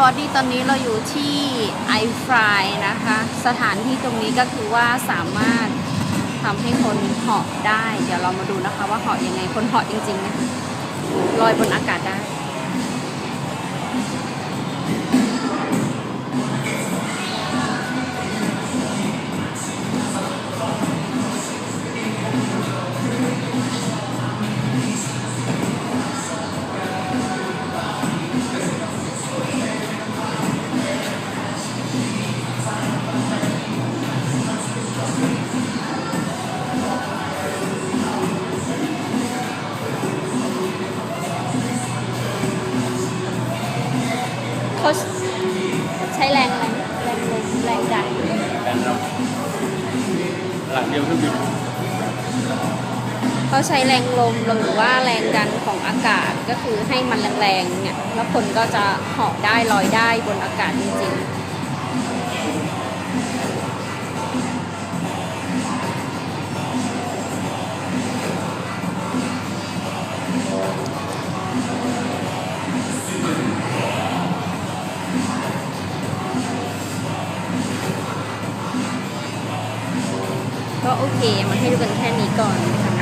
บอดี้ตอนนี้เราอยู่ที่ไอฟรายนะคะ สถานที่ตรงนี้ก็คือว่าสามารถทำให้คนเหาะได้ เดี๋ยวเรามาดูนะคะว่าเหาะยังไงคนเหาะจริงๆนะลอยบนอากาศได้ เขาใช้แรงแรงแรงลมแรงดันแรงเราหลังเดียวเครื่องบินเขาใช้แรงลมหรือว่าแรงดันของอากาศก็คือให้มันแรงๆเนี่ยแล้วคนก็จะเหาะได้ลอยได้บนอากาศจริงๆ ก็โอเค มาให้ดูกันแค่นี้ก่อนนะคะ